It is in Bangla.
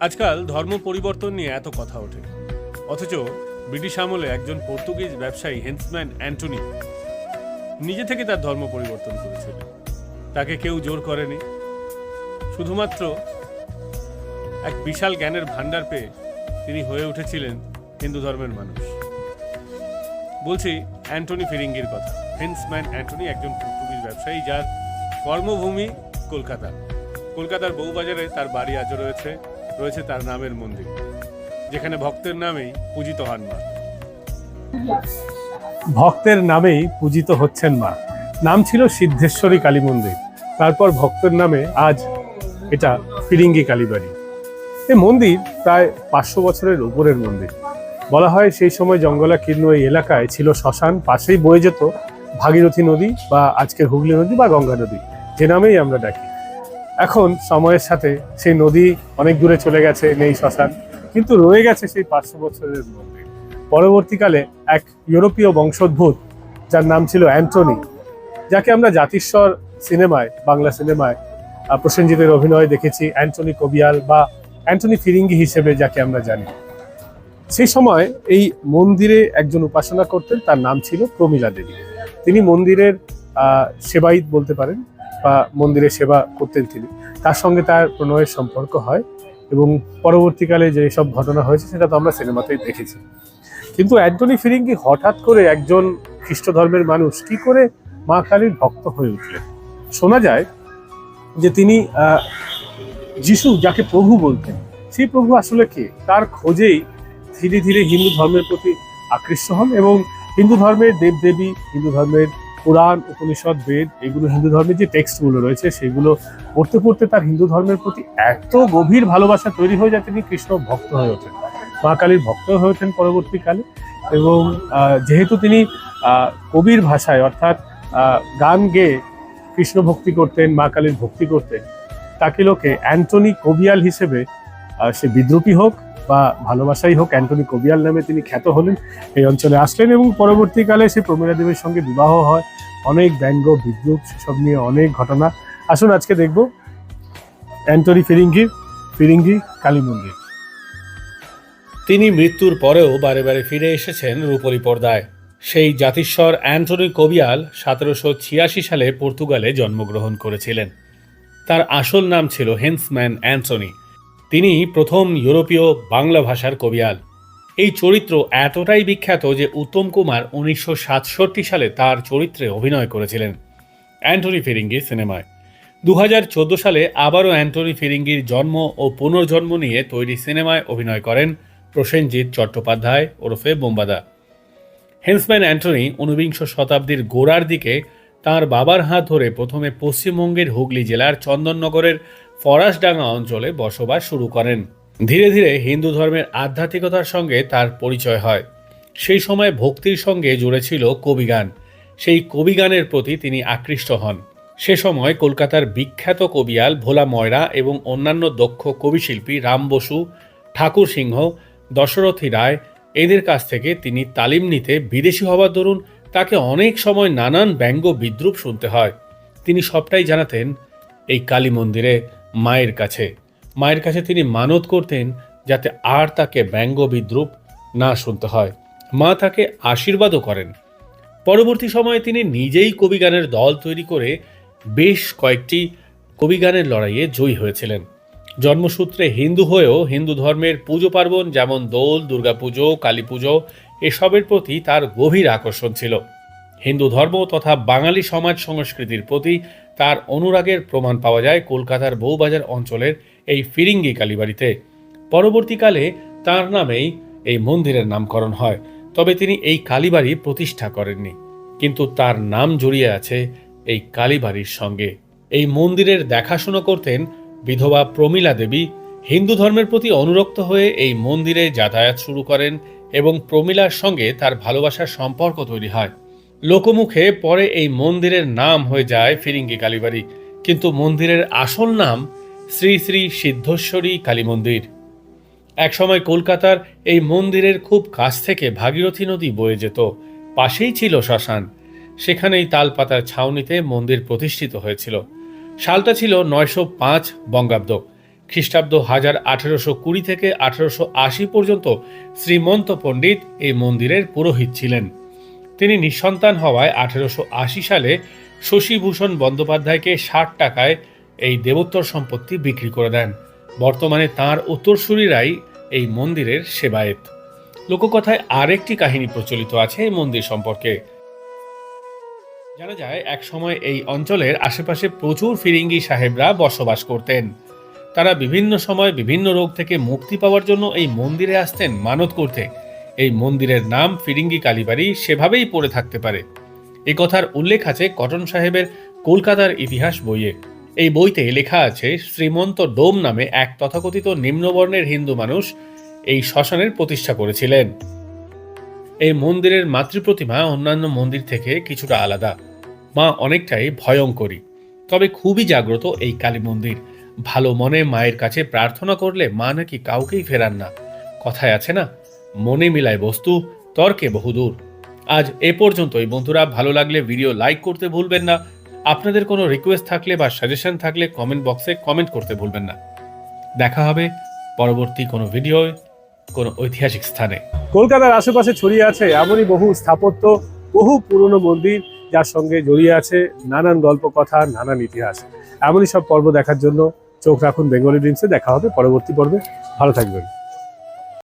আজকাল ধর্ম পরিবর্তন নিয়ে এত কথা ওঠে। অথচ ব্রিটিশ আমলে একজন পর্তুগিজ ব্যবসায়ী, হেন্সম্যান অ্যান্টনি, নিজে থেকে তার ধর্ম পরিবর্তন করেছিল তাকে কেউ জোর করেনি। শুধুমাত্র এক বিশাল জ্ঞানের ভাণ্ডার পেয়ে তিনি হয়ে উঠেছিলেন হিন্দু ধর্মের মানুষ। বলছি অ্যান্টনি ফিরিঙ্গির কথা। হেন্সম্যান অ্যান্টনি একজন পর্তুগিজ ব্যবসায়ী যার কর্মভূমি কলকাতা। কলকাতার বউবাজারে তার বাড়ি আজও রয়েছে। রয়েছে তার নামের মন্দির, যেখানে ভক্তের নামেই পূজিত হন মা। ভক্তের নামেই পূজিত হচ্ছেন মা। নাম ছিল সিদ্ধেশ্বরী কালী মন্দির। তারপর ভক্তের নামে আজ এটা ফিরিঙ্গি কালীবাড়ি। এই মন্দির প্রায় পাঁচশো বছরের উপরের মন্দির। বলা হয় সেই সময় জঙ্গলাকীর্ণ এই এলাকায় ছিল শ্মশান, পাশেই বয়ে যেত ভাগীরথী নদী বা আজকের হুগলি নদী বা গঙ্গা নদী। যে নামেই আমরা ডাকি। এখন সময়ের সাথে সেই নদী অনেক দূরে চলে গেছে নেই শ্মশান, কিন্তু রয়ে গেছে সেই পাঁচশো বছরের মন্দির পরবর্তীকালে এক ইউরোপীয় বংশোদ্ভূত, যার নাম ছিল অ্যান্টনি, যাকে আমরা জাতিস্বর সিনেমায়, বাংলা সিনেমায় প্রসেনজিতের অভিনয় দেখেছি, অ্যান্টনি কবিয়াল বা অ্যান্টনি ফিরিঙ্গি হিসেবে যাকে আমরা জানি। সেই সময় এই মন্দিরে একজন উপাসনা করতেন, তার নাম ছিল প্রমীলা দেবী। তিনি মন্দিরের সেবায়িত বলতে পারেন বা মন্দিরে সেবা করতেন তিনি। তার সঙ্গে তার প্রণয়ের সম্পর্ক হয় এবং পরবর্তীকালে যে সব ঘটনা হয়েছে সেটা তো আমরা সিনেমাতেই দেখেছি। কিন্তু অ্যান্টনি ফিরিঙ্গি হঠাৎ করে একজন খ্রিস্ট ধর্মের মানুষ কি করে মা কালীর ভক্ত হয়ে উঠলেন? শোনা যায় যে তিনি যিশু যাকে প্রভু বলতেন, সেই প্রভু আসলে কে? তার খোঁজেই ধীরে ধীরে হিন্দু ধর্মের প্রতি আকৃষ্ট হন এবং হিন্দু ধর্মের দেবদেবী, হিন্দু ধর্মের পুরাণ উপনিষদ, বেদ, এগুলো হিন্দু ধর্মের যে টেক্সটগুলো রয়েছে, সেগুলো পড়তে পড়তে তার হিন্দু ধর্মের প্রতি এত গভীর ভালোবাসা তৈরি হয়ে যায় তিনি কৃষ্ণ ভক্ত হয়ে ওঠেন। মা কালীর ভক্ত হয়ে ওঠেন পরবর্তীকালে এবং যেহেতু তিনি কবির ভাষায় অর্থাৎ গান গেয়ে কৃষ্ণ ভক্তি করতেন, মা কালীর ভক্তি করতেন, তাকে লোকে অ্যান্টনি কবিয়াল হিসেবে সে বিদ্রুপী হোক বা ভালোবাসাই হোক, অ্যান্টনি কবিয়াল নামে তিনি খ্যাত হলেন এই অঞ্চলে আসলেন এবং পরবর্তীকালে সে প্রমীলা দেবীর সঙ্গে বিবাহ হয়। অনেক ব্যঙ্গ, বিদ্রুপ, সেসব নিয়ে অনেক ঘটনা। আসুন আজকে দেখব অ্যান্টনি ফিরিঙ্গির ফিরিঙ্গি কালী মন্দির। তিনি মৃত্যুর পরেও বারে বারে ফিরে এসেছেন রূপলী পর্দায়। সেই জাতিস্বর অ্যান্টনি কবিয়াল সতেরোশো ছিয়াশি সালে পর্তুগালে জন্মগ্রহণ করেছিলেন। তার আসল নাম ছিল হেন্সম্যান অ্যান্টনি। তিনি প্রথম ইউরোপীয় বাংলা ভাষার কবিয়াল এই চরিত্র এতটাই বিখ্যাত যে উত্তম কুমার উনিশশো সাতষট্টি সালে তার চরিত্রে অভিনয় করেছিলেন অ্যান্টনি ফিরিঙ্গি সিনেমায়। দু হাজার চোদ্দ সালে আবারও অ্যান্টনি ফিরিঙ্গির জন্ম ও পুনর্জন্ম নিয়ে তৈরি সিনেমায় অভিনয় করেন প্রসেনজিৎ চট্টোপাধ্যায় ওরফে বোম্বাদা। হেন্সম্যান অ্যান্টনি ঊনবিংশ শতাব্দীর গোড়ার দিকে তার বাবার হাত ধরে প্রথমে পশ্চিমবঙ্গের হুগলি জেলার চন্দননগরের ফরাসডাঙ্গা অঞ্চলে বসবাস শুরু করেন। ধীরে ধীরে হিন্দু ধর্মের আধ্যাত্মিকতার সঙ্গে তার পরিচয় হয়। সেই সময় ভক্তির সঙ্গে জুড়ে ছিল কবিগান। সেই কবিগানের প্রতি তিনি আকৃষ্ট হন। সে সময় কলকাতার বিখ্যাত কবিয়াল ভোলা ময়রা এবং অন্যান্য দক্ষ কবিশিল্পী রাম বসু, ঠাকুর সিংহ, দশরথী রায় এদের কাছ থেকে তিনি তালিম নিতে বিদেশি হওয়ার দরুন তাকে অনেক সময় নানান ব্যঙ্গ বিদ্রুপ শুনতে হয়। তিনি সবটাই জানাতেন, এই কালী মন্দিরে মায়ের কাছে। মায়ের কাছে তিনি মানত করতেন যাতে আর তাকে ব্যঙ্গ বিদ্রুপ না শুনতে হয়। মা তাকে আশীর্বাদও করেন। পরবর্তী সময়ে তিনি নিজেই কবিগানের দল তৈরি করে বেশ কয়েকটি কবিগানের লড়াইয়ে জয়ী হয়েছিলেন। জন্মসূত্রে হিন্দু হয়েও হিন্দু ধর্মের পুজো পার্বণ যেমন দোল, দুর্গাপুজো কালী পুজো এসবের প্রতি তার গভীর আকর্ষণ ছিল। হিন্দু ধর্ম তথা বাঙালি সমাজ সংস্কৃতির প্রতি তার অনুরাগের প্রমাণ পাওয়া যায় কলকাতার বউবাজার অঞ্চলের এই ফিরিঙ্গি কালীবাড়িতে। পরবর্তীকালে তার নামেই এই মন্দিরের নামকরণ হয়, তবে তিনি এই কালীবাড়ি প্রতিষ্ঠা করেননি। কিন্তু তার নাম জড়িয়ে আছে এই কালীবাড়ির সঙ্গে। এই মন্দিরের দেখাশোনা করতেন বিধবা প্রমীলা দেবী। হিন্দু ধর্মের প্রতি অনুরক্ত হয়ে এই মন্দিরে যাতায়াত শুরু করেন এবং প্রমীলার সঙ্গে তার ভালোবাসার সম্পর্ক তৈরি হয়। লোকমুখে পরে এই মন্দিরের নাম হয়ে যায় ফিরিঙ্গি কালীবাড়ি। কিন্তু মন্দিরের আসল নাম শ্রী শ্রী সিদ্ধেশ্বরী কালী মন্দির। একসময় কলকাতার এই মন্দিরের খুব কাছ থেকে ভাগীরথী নদী বয়ে যেত। পাশেই ছিল শ্মশান। সেখানেই তালপাতার ছাউনিতে মন্দির প্রতিষ্ঠিত হয়েছিল। সালটা ছিল নয়শো পাঁচ বঙ্গাব্দ। খ্রিস্টাব্দ হাজার আঠেরোশো কুড়ি থেকে আঠেরোশো আশি পর্যন্ত শ্রীমন্ত পণ্ডিত এই মন্দিরের পুরোহিত ছিলেন। তিনি নিঃসন্তান হওয়ায় আঠেরোশো আশি সালে শশীভূষণ বন্দ্যোপাধ্যায়কে ষাট টাকায় এই দেবোত্তর সম্পত্তি বিক্রি করে দেন। বর্তমানে তাঁর উত্তরসূরিরাই এই মন্দিরের সেবায়েত। লোককথায় আরেকটি কাহিনী প্রচলিত আছে এই মন্দির সম্পর্কে। জানা যায়, এক সময় এই অঞ্চলের আশেপাশে প্রচুর ফিরিঙ্গি সাহেবরা বসবাস করতেন। তারা বিভিন্ন সময় বিভিন্ন রোগ থেকে মুক্তি পাওয়ার জন্য এই মন্দিরে আসতেন মানত করতে। এই মন্দিরের নাম ফিরিঙ্গি কালীবাড়ি সেভাবেই পড়ে থাকতে পারে। এই কথার উল্লেখ আছে কটন সাহেবের কলকাতার ইতিহাস বইয়ে। এই বইতে লেখা আছে, শ্রীমন্ত ডোম নামে এক তথাকথিত নিম্নবর্ণের হিন্দু মানুষ এই শ্মশানের প্রতিষ্ঠা করেছিলেন। এই মন্দিরের মাতৃপ্রতিমা অন্যান্য মন্দির থেকে কিছুটা আলাদা। মা অনেকটাই ভয়ঙ্করী। তবে খুবই জাগ্রত এই কালী মন্দির। ভালো মনে মায়ের কাছে প্রার্থনা করলে মা নাকি কাউকেই ফেরান না। কথায় আছে না মনে মিলায় বস্তু, তর্কে বহুদূর। আজ এ পর্যন্তই বন্ধুরা, ভালো লাগলে ভিডিও লাইক করতে ভুলবেন না। আপনাদের কোনো রিকোয়েস্ট থাকলে বা সাজেশন থাকলে কমেন্ট বক্সে কমেন্ট করতে ভুলবেন না। দেখা হবে পরবর্তী কোনো ভিডিও কোনো ঐতিহাসিক স্থানে। কলকাতার আশেপাশে ছড়িয়ে আছে এমনই বহু স্থাপত্য, বহু পুরনো মন্দির যার সঙ্গে জড়িয়ে আছে নানান গল্প কথা নানান ইতিহাস। এমনই সব পর্ব দেখার জন্য চোখ রাখুন বেঙ্গলি ড্রিমসে। দেখা হবে পরবর্তী পর্বে। ভালো থাকবেন।